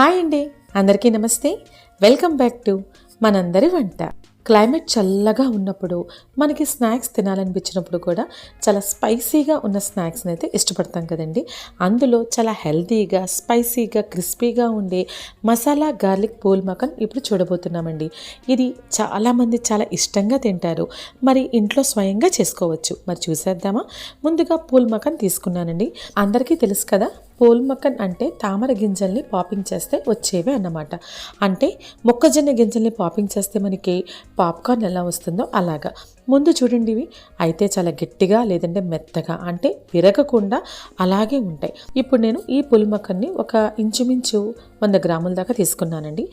Hi అండి. అందరికీ నమస్తే. వెల్కమ్ బ్యాక్ టు మనందరి వంట. క్లైమేట్ చల్లగా ఉన్నప్పుడు మనకి స్నాక్స్ తినాలనిపించినప్పుడు కూడా చాలా స్పైసీగా ఉన్న స్నాక్స్ని అయితే ఇష్టపడతాం కదండి. అందులో చాలా హెల్తీగా స్పైసీగా క్రిస్పీగా ఉండే మసాలా గార్లిక్ పూల్ మకన్ ఇప్పుడు చూడబోతున్నామండి. ఇది చాలామంది చాలా ఇష్టంగా తింటారు. మరి ఇంట్లో స్వయంగా చేసుకోవచ్చు. మరి చూసేద్దామా? ముందుగా పూల్ మకన్ తీసుకున్నానండి. అందరికీ తెలుసు కదా పూల్ మక్కన్ అంటే తామర గింజల్ని పాపింగ్ చేస్తే వచ్చేవే అన్నమాట. అంటే మొక్కజొన్న గింజల్ని పాపింగ్ చేస్తే మనకి పాప్కార్న్ ఎలా వస్తుందో అలాగా. ముందు చూడండి ఇవి. అయితే చాలా గట్టిగా లేదంటే మెత్తగా అంటే విరగకుండా అలాగే ఉంటాయి. ఇప్పుడు నేను ఈ పుల్మకన్ని ఒక ఇంచుమించు వంద గ్రాముల దాకా తీసుకున్నానండి.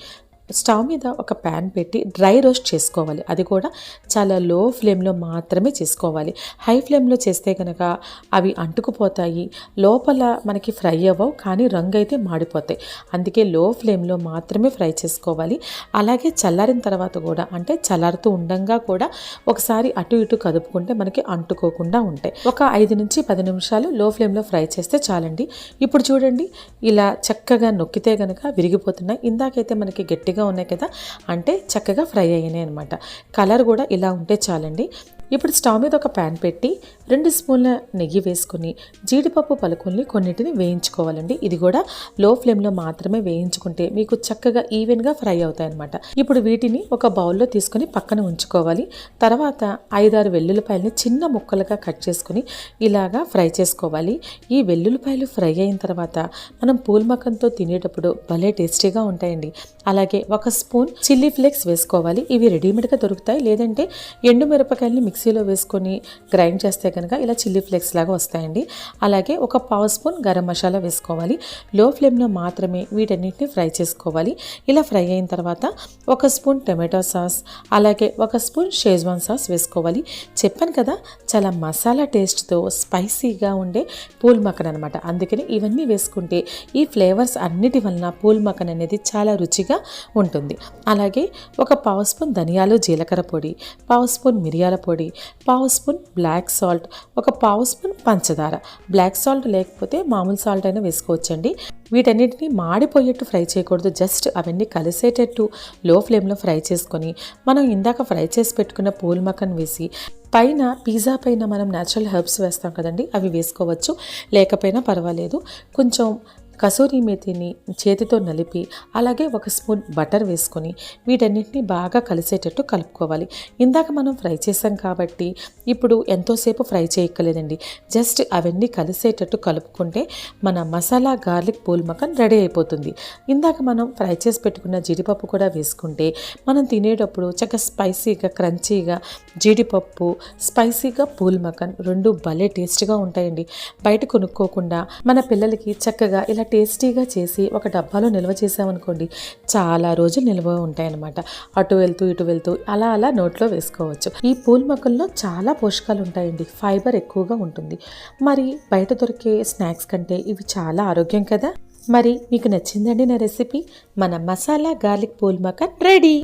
స్టవ్ మీద ఒక ప్యాన్ పెట్టి డ్రై రోస్ట్ చేసుకోవాలి. అది కూడా చాలా లో ఫ్లేమ్లో మాత్రమే చేసుకోవాలి. హై ఫ్లేమ్లో చేస్తే కనుక అవి అంటుకుపోతాయి. లోపల మనకి ఫ్రై అవ్వవు కానీ రంగు అయితే మాడిపోతాయి. అందుకే లో ఫ్లేమ్లో మాత్రమే ఫ్రై చేసుకోవాలి. అలాగే చల్లారిన తర్వాత కూడా అంటే చల్లారుతూ ఉండంగా కూడా ఒకసారి అటు ఇటు కదుపుకుంటే మనకి అంటుకోకుండా ఉంటాయి. ఒక ఐదు నుంచి పది నిమిషాలు లో ఫ్లేమ్లో ఫ్రై చేస్తే చాలండి. ఇప్పుడు చూడండి ఇలా చక్కగా నొక్కితే కనుక విరిగిపోతున్నాయి. ఇందాకైతే మనకి గట్టిగా ఉన్నాయి కదా. అంటే చక్కగా ఫ్రై అయినాయి అనమాట కలర్ కూడా ఇలా ఉంటే చాలండి. ఇప్పుడు స్టవ్ మీద ఒక ప్యాన్ పెట్టి రెండు స్పూన్ల నెయ్యి వేసుకుని జీడిపప్పు పలుకుల్ని కొన్నిటిని వేయించుకోవాలండి. ఇది కూడా లో ఫ్లేమ్లో మాత్రమే వేయించుకుంటే మీకు చక్కగా ఈవెన్గా ఫ్రై అవుతాయి అనమాట ఇప్పుడు వీటిని ఒక బౌల్లో తీసుకొని పక్కన ఉంచుకోవాలి. తర్వాత ఐదారు వెల్లుల్లిపాయలని చిన్న ముక్కలుగా కట్ చేసుకుని ఇలాగా ఫ్రై చేసుకోవాలి. ఈ వెల్లుల్లిపాయలు ఫ్రై అయిన తర్వాత మనం పూల్మకంతో తినేటప్పుడు భలే టేస్టీగా ఉంటాయండి. అలాగే ఒక స్పూన్ చిల్లీ ఫ్లేక్స్ వేసుకోవాలి. ఇవి రెడీమేడ్గా దొరుకుతాయి. లేదంటే ఎండు మిరపకాయలని మిక్సీలో వేసుకొని గ్రైండ్ చేస్తే కనుక ఇలా చిల్లీ ఫ్లేక్స్ లాగా వస్తాయండి. అలాగే ఒక పావు స్పూన్ గరం మసాలా వేసుకోవాలి. లో ఫ్లేమ్లో మాత్రమే వీటన్నిటిని ఫ్రై చేసుకోవాలి. ఇలా ఫ్రై అయిన తర్వాత ఒక స్పూన్ టొమాటో సాస్ అలాగే ఒక స్పూన్ షేజ్వాన్ సాస్ వేసుకోవాలి. చెప్పాను కదా చాలా మసాలా టేస్ట్తో స్పైసీగా ఉండే పూల్ మక్కన్ అనమాట అందుకని ఇవన్నీ వేసుకుంటే ఈ ఫ్లేవర్స్ అన్నిటి వలన పూల్ మక్కన్ అనేది చాలా రుచిగా ఉంటుంది. అలాగే ఒక పావు స్పూన్ ధనియాలు జీలకర్ర పొడి పావు స్పూన్ మిరియాల పొడి పావు స్పూన్ బ్లాక్ సాల్ట్ ఒక పావు స్పూన్ పంచదార. బ్లాక్ సాల్ట్ లేకపోతే మామూలు సాల్ట్ అయినా వేసుకోవచ్చండి. వీటన్నిటిని మాడిపోయేట్టు ఫ్రై చేయకూడదు. జస్ట్ అవన్నీ కలిసేటట్టు లో ఫ్లేమ్లో ఫ్రై చేసుకొని మనం ఇందాక ఫ్రై చేసి పెట్టుకున్న పూల్ మకన్ వేసి పైన పిజ్జా పైన మనం న్యాచురల్ హెర్బ్స్ వేస్తాం కదండి అవి వేసుకోవచ్చు. లేకపోయినా పర్వాలేదు. కొంచెం కసూరి మేతిని చేతితో నలిపి అలాగే ఒక స్పూన్ బటర్ వేసుకొని వీటన్నిటిని బాగా కలిసేటట్టు కలుపుకోవాలి. ఇందాక మనం ఫ్రై చేసాం కాబట్టి ఇప్పుడు ఎంతోసేపు ఫ్రై చేయక్కలేదండి జస్ట్ అవన్నీ కలిసేటట్టు కలుపుకుంటే మన మసాలా గార్లిక్ పూల్ మకన్ రెడీ అయిపోతుంది. ఇందాక మనం ఫ్రై చేసి పెట్టుకున్న జీడిపప్పు కూడా వేసుకుంటే మనం తినేటప్పుడు చక్కగా స్పైసీగా క్రంచీగా జీడిపప్పు స్పైసీగా పూల్ మకన్ రెండు భలే టేస్ట్గా ఉంటాయండి. బయట కొనుక్కోకుండా మన పిల్లలకి చక్కగా ఇలా టేస్టీగా చేసి ఒక డబ్బాలో నిల్వ చేసామనుకోండి చాలా రోజులు నిల్వ ఉంటాయన్నమాట. అటు వెళ్తూ ఇటు వెళ్తూ అలా అలా నోట్లో వేసుకోవచ్చు. ఈ పూల మొక్కల్లో చాలా పోషకాలు ఉంటాయండి. ఫైబర్ ఎక్కువగా ఉంటుంది. మరి బయట దొరికే స్నాక్స్ కంటే ఇవి చాలా ఆరోగ్యం కదా? మరి మీకు నచ్చిందండి నా రెసిపీ? మన మసాలా గార్లిక్ పూల్ మకన్ రెడీ!